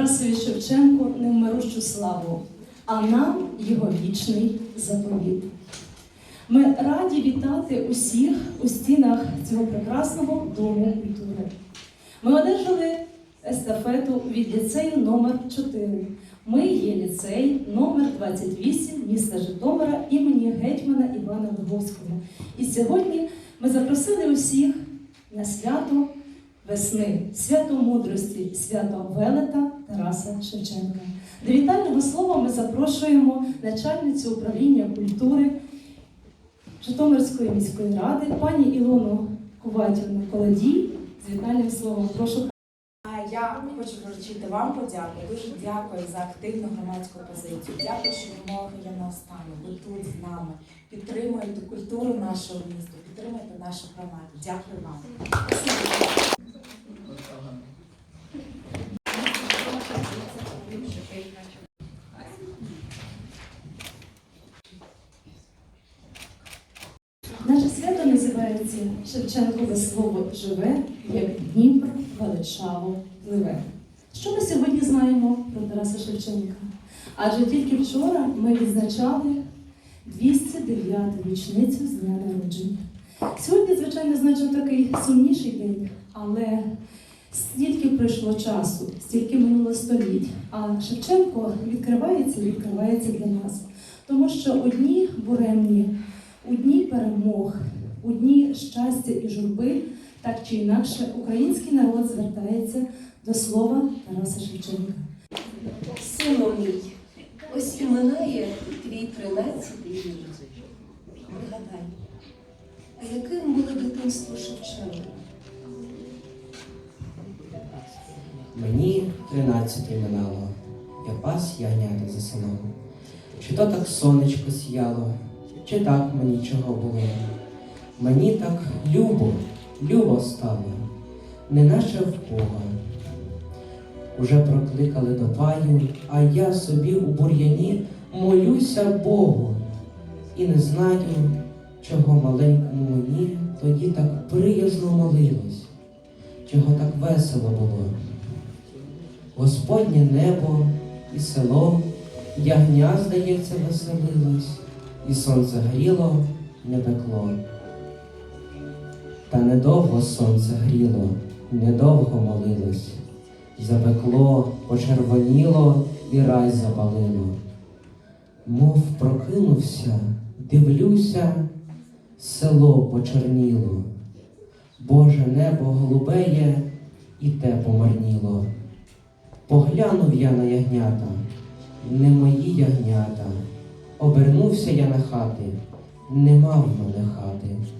Тарасові Шевченку невмирущу славу, а нам його вічний заповіт. Ми раді вітати усіх у стінах цього прекрасного дому культури. Ми одержали естафету від ліцею номер 4 Ми є ліцей номер 28 міста Житомира імені гетьмана Івана Луговського. І сьогодні ми запросили усіх на свято весни, свято мудрості, свято велета Тараса Шевченка. До вітального слова ми запрошуємо начальницю управління культури Житомирської міської ради, пані Ілону Коватівну Колодій. З вітальним словом прошу. Я хочу вручити вам подяку. Дуже дякую за активну громадську позицію. Дякую, що ви мовили я наостанок. Ви тут з нами. Підтримуєте культуру нашого міста, підтримуєте нашу громаду. Дякую вам. Наше свято Шевченкове слово живе, як Дніпро величаво пливе. Що ми сьогодні знаємо про Тараса Шевченка? Адже тільки вчора ми відзначали 209-ту річницю з дня народження. Сьогодні, звичайно, значно такий сумніший день, але стільки пройшло часу, стільки минуло століть, а Шевченко відкривається і відкривається для нас. Тому що одні буремні у дні перемог, у дні щастя і журби, так чи інакше, український народ звертається до слова Тараса Шевченка. Сину мій, ось і минає твій тринадцятий рік. Пригадай, а яким було дитинство Шевченка? Мені тринадцяти минало, я пас ягнята за селом. Чи то так сонечко сіяло, чи так мені чого було. Мені так любо, любо стало, неначе в Бога. Уже прокликали до паю, а я собі у бур'яні молюся Богу. І не знаю, чого маленькому мені тоді так приязно молилось, чого так весело було. Господнє небо і село, ягня, здається, веселилось, і сонце гріло, не пекло. Та недовго сонце гріло, недовго молилось, запекло, почервоніло і рай запалило. Мов прокинувся, дивлюся, село почерніло, Боже небо голубеє і те помарніло. Поглянув я на ягнята, не мої ягнята. Обернувся я на хати, нема в мене хати.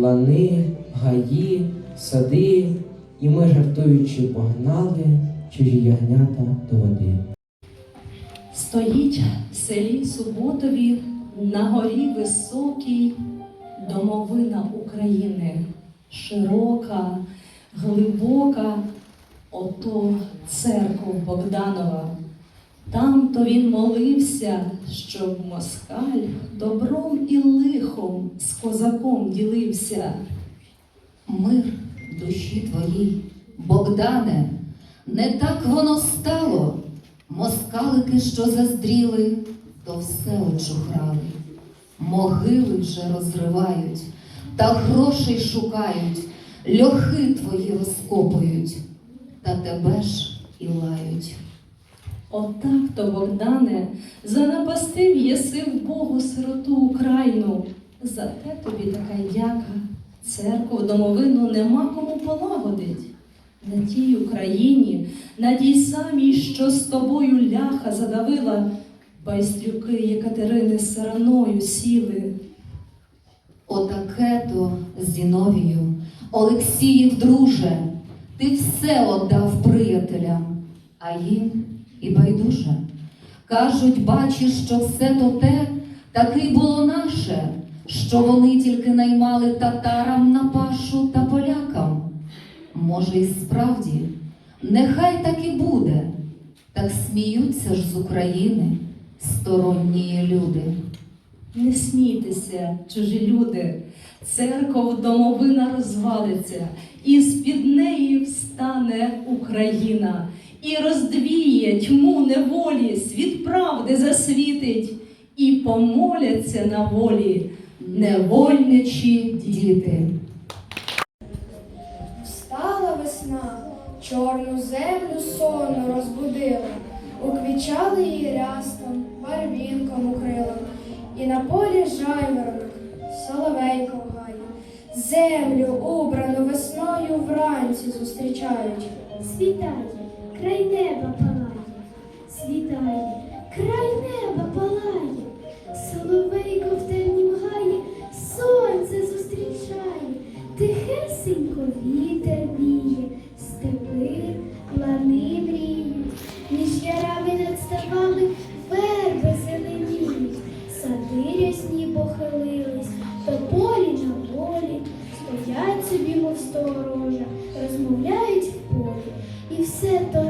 Лани, гаї, сади, і ми, жартуючи, погнали чужі ягнята до води. Стоїть в селі Суботові на горі високій домовина України, широка, глибока, ото церква Богданова. Там то він молився, щоб москаль добром і лихом з козаком ділився. Мир душі твоїй, Богдане, не так воно стало. Москалики, що заздріли, то все очухрали. Могили вже розривають, та грошей шукають, льохи твої розкопують, та тебе ж і лають. Отак то, Богдане, занапастив єси в Богу сироту Україну. Зате тобі така яка, церкву домовину нема кому полагодить. На тій Україні, на тій самій, що з тобою ляха задавила, байстрюки Єкатерини сараною сіли. Отаке то, Зіновію, Олексіїв, друже, ти все отдав приятелям, а їм і байдуже. Кажуть, бачиш, що все то те таки було наше, що вони тільки наймали татарам на пашу та полякам. Може, і справді, нехай так і буде, так сміються ж з України сторонні люди. Не смійтеся, чужі люди, церков домовина розвалиться, і з-під неї встане Україна, і роздвіє тьму неволі, світ правди засвітить, і помоляться на волі невольничі діти. Встала весна, чорну землю сонну розбудила, уквічали її рястом, барвінком укрила, і на полі жайворонок, соловейко гає. Землю, убрану весною, вранці зустрічають. Світає, край неба палає, світає, край неба палає, соловейко в темнім гаї, сонце зустрічає, тихесенько вітер віє, степи, лани мріють, між ярами над ставами верби зеленіють, сади рясні похилились, то полі на полі, стоять собі, мов сторожа, розмовляють в полі. І все то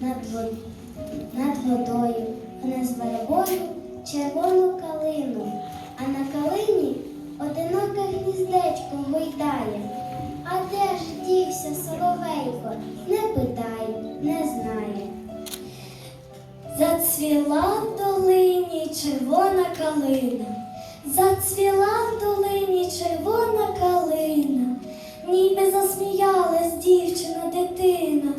над, вод... над водою, гне з вербою червону калину, а на калині одиноке гніздечко гойдає. А де ж дівся соловейко, не питай, не знає. Зацвіла в долині червона калина, зацвіла в долині червона калина, ніби засміялась дівчина дитина.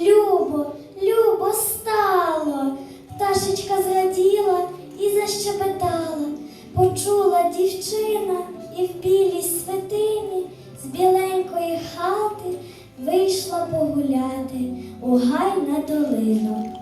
Любо, любо стало, пташечка зраділа і защебетала, почула дівчина і в білій святині з біленької хати вийшла погуляти у гай на долину.